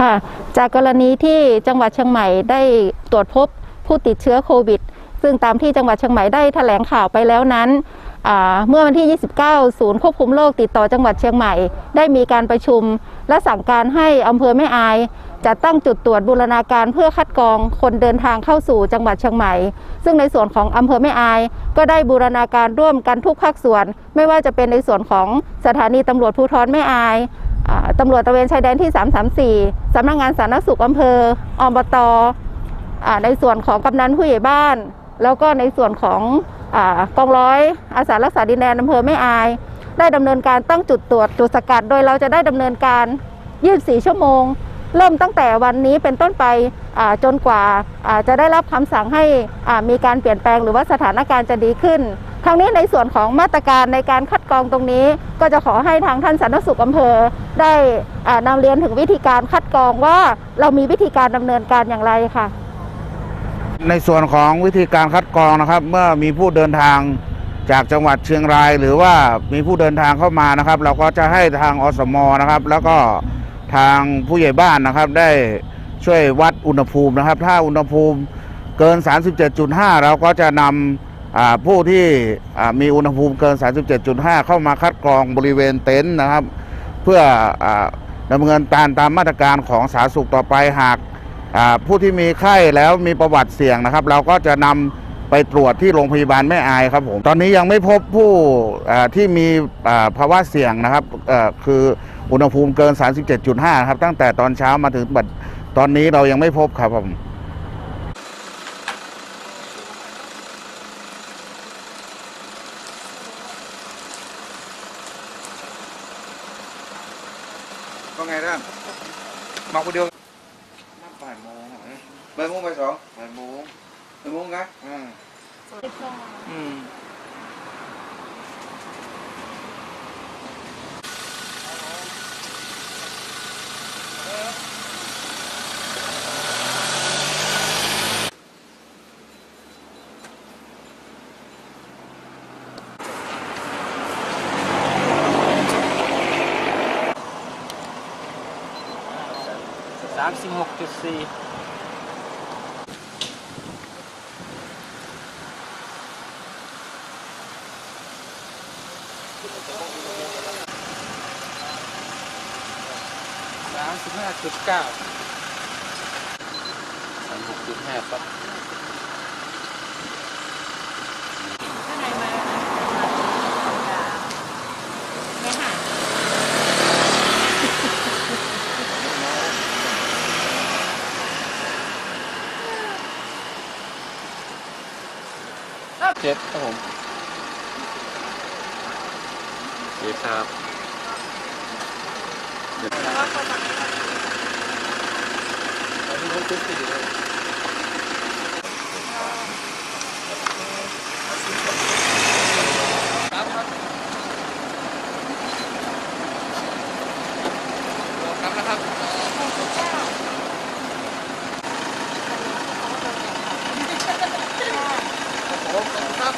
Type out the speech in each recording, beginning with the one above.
ค่ะ จากกรณีที่จังหวัดเชียงใหม่ได้ตรวจพบผู้ติดเชื้อโควิด ซึ่งตามที่จังหวัดเชียงใหม่ได้แถลงข่าวไปแล้วนั้นเมื่อวันที่ 29 ศูนย์ควบคุมโรคติดต่อจังหวัดเชียงใหม่ ได้มีการประชุม และสั่งการให้อำเภอแม่อาย จัดตั้งจุดตรวจบูรณาการเพื่อคัดกรองคนเดินทางเข้าสู่จังหวัดเชียงใหม่ ซึ่งในส่วนของอำเภอแม่อาย ก็ได้บูรณาการร่วมกันทุกภาคส่วน ไม่ว่าจะเป็นในส่วนของสถานีตำรวจภูธรแม่อายอ่า ตำรวจตระเวนชายแดนที่ 334 สำนักงานสาธารณสุขอำเภออบตอในส่วนของกำนันผู้ใหญ่บ้าน แล้วก็ในส่วนของอกองร้อยอาสารักษาดินแดนอำเภอแม่อาย ได้ดำเนินการตั้งจุดตรวจจุดสกัด โดยเราจะได้ดำเนินการ 24 ชั่วโมง เริ่มตั้งแต่วันนี้เป็นต้นไปจนกว่าจะได้รับคำสั่งให้มีการเปลี่ยนแปลงหรือว่าสถานการณ์จะดีขึ้น ทั้งนี้ในส่วนของมาตรการในการคัดกรองตรงนี้ ก็จะขอให้ทางท่านสาธารณสุขอำเภอ ได้อ่านำเรียนถึงวิธีการคัดกรองว่าเรามีวิธีการดำเนินการอย่างไรค่ะ ในส่วนของวิธีการคัดกรองนะครับ เมื่อมีผู้เดินทางจากจังหวัดเชียงราย หรือว่ามีผู้เดินทางเข้ามานะครับ เราก็จะให้ทางอสมนะครับ แล้วก็ทางผู้ใหญ่บ้านนะครับได้ช่วยวัดอุณหภูมินะครับ ถ้าอุณหภูมิเกิน 37.5 เราก็จะนำอ่า ผู้ที่มีอุณหภูมิเกิน 37.5 เข้ามาคัดกรองบริเวณเต็นท์นะครับ เพื่ออดำเนินการตามมาตรการของสาธารณสุขต่อไปหากผู้ที่มีไข้แล้วมีประวัติเสี่ยงนะครับ เราก็จะนำไปตรวจที่โรงพยาบาลแม่อายครับผมตอนนี้ยังไม่พบผู้ที่มีภาวะเสี่ยงนะครับคืออุณหภูมิเกิน 37.5 ครับ ตั้งแต่ตอนเช้ามาถึงบัดตอนนี้เรายังไม่พบครับผม ว่าไงท่านมาคนเดียวนับบ่ายโมงเหรอบ่ายโมงบ่ายสองบ่ายโมงบ่ายโมงนะอ่าอืม สามสิบหกจุดสี่สามสิบห้าจุด เก้าสามหกจุดห้าครับเจ็ดครับผมเจ็ดครับครับนะครับ ครับ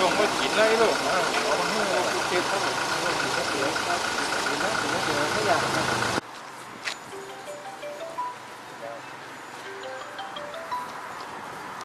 ลงไปกินได้ลูกเอามาให้เราเก็บครับผมเก็บครับเดี๋ยวครับเดี๋ยวนะเดี๋ยวนเดี๋ยวไม่อยากนะ